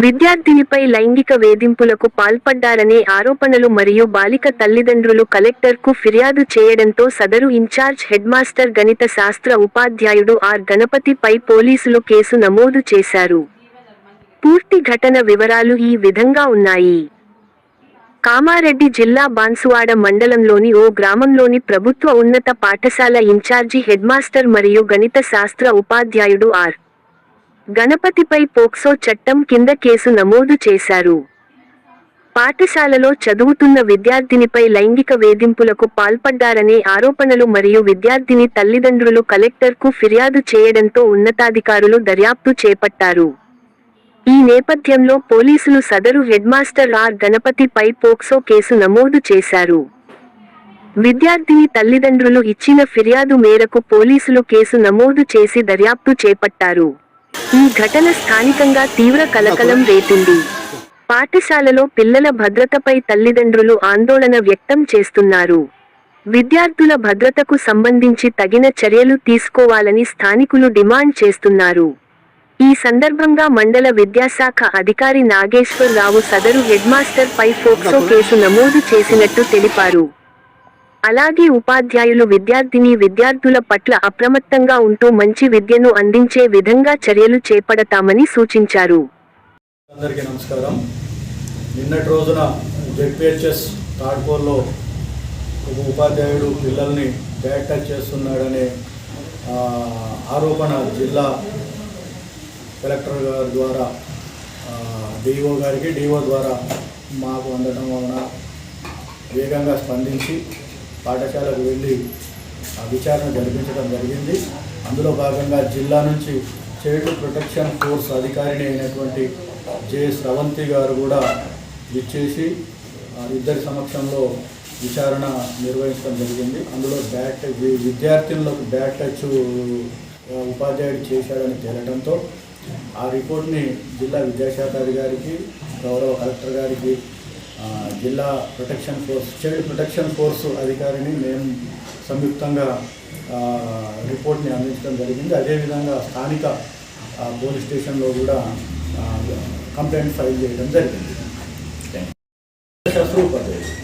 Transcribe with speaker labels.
Speaker 1: విద్యార్థినిపై లైంగిక వేధింపులకు పాల్పడ్డారనే ఆరోపణలు మరియు బాలిక తల్లిదండ్రులు కలెక్టర్కు ఫిర్యాదు చేయడంతో సదరు ఇన్ఛార్జ్ హెడ్మాస్టర్ గణిత శాస్త్ర ఉపాధ్యాయుడు ఆర్ గణపతిపై పోలీసులు కేసు నమోదు చేశారు. పూర్తి ఘటన వివరాలు ఈ విధంగా ఉన్నాయి. కామారెడ్డి జిల్లా బాన్సువాడ మండలంలోని ఓ గ్రామంలోని ప్రభుత్వ ఉన్నత పాఠశాల ఇన్ఛార్జి హెడ్మాస్టర్ మరియు గణిత శాస్త్ర ఉపాధ్యాయుడు ఆర్ గణపతిపై పోక్సో చట్టం కింద కేసు నమోదు చేశారు. పాఠశాలలో చదువుతున్న విద్యార్థినిపై లైంగిక వేధింపులకు పాల్పడ్డారనే ఆరోపణలు మరియు విద్యార్థిని తల్లిదండ్రులు కలెక్టర్కు ఫిర్యాదు చేయడంతో ఉన్నతాధికారులు దర్యాప్తు చేపట్టారు. ఈ నేపథ్యంలో పోలీసులు సదరు హెడ్మాస్టర్ ఆర్ గణపతిపై పోక్సో కేసు నమోదు చేశారు. విద్యార్థిని తల్లిదండ్రులు ఇచ్చిన ఫిర్యాదు మేరకు పోలీసులు కేసు నమోదు చేసి దర్యాప్తు చేపట్టారు. ఈ ఘటన స్థానికంగా తీవ్ర కలకలం రేపింది. పాఠశాలలో పిల్లల భద్రతపై తల్లిదండ్రులు ఆందోళన వ్యక్తం చేస్తున్నారు. విద్యార్థుల భద్రతకు సంబంధించి తగిన చర్యలు తీసుకోవాలని స్థానికులు డిమాండ్ చేస్తున్నారు. ఈ సందర్భంగా మండల విద్యాశాఖ అధికారి నాగేశ్వర్ రావు సదరు హెడ్మాస్టర్ పై ఫోక్సో కేసు నమోదు చేసినట్టు తెలిపారు. అలాగే ఉపాధ్యాయులు విద్యార్థిని విద్యార్థుల పట్ల అప్రమత్తంగా ఉంటూ మంచి విద్యను అందించే విధంగా చర్యలు చేపడతామని సూచించారు.
Speaker 2: అందరికీ నమస్కారం. నిన్నటి రోజున జెడ్పిహెచ్ఎస్ తాడ్కోల్లో ఒక ఉపాధ్యాయుడు పిల్లల్ని బ్యాక్ చేస్తున్నాడనే ఆరోపణ జిల్లా కలెక్టర్ గారి ద్వారా డిఓ గారికి డిఓ ద్వారా మాకు అందడం వలన వేగంగా స్పందించి పాఠశాలకు వెళ్ళి ఆ, విచారణ జరిపించడం జరిగింది. అందులో భాగంగా జిల్లా నుంచి చైల్డ్ ప్రొటెక్షన్ ఫోర్స్ అధికారిని అయినటువంటి జె స్రవంతి గారు కూడా విచ్చేసి ఇద్దరి సమక్షంలో విచారణ నిర్వహించడం జరిగింది. అందులో బ్యాట్ విద్యార్థినులకు బ్యాట్ టచ్ ఉపాధ్యాయుడు చేశాడని తేలడంతో ఆ రిపోర్ట్ని జిల్లా విద్యాశాఖ అధికారికి గౌరవ కలెక్టర్ గారికి జిల్లా protection force child protection force అధికారిని మేము సంయుక్తంగా రిపోర్ట్ని అందించడం జరిగింది. అదేవిధంగా స్థానిక పోలీస్ స్టేషన్లో కూడా కంప్లైంట్ ఫైల్ చేయడం జరిగింది. శాస్త్ర ఉపాధ్యాయుడు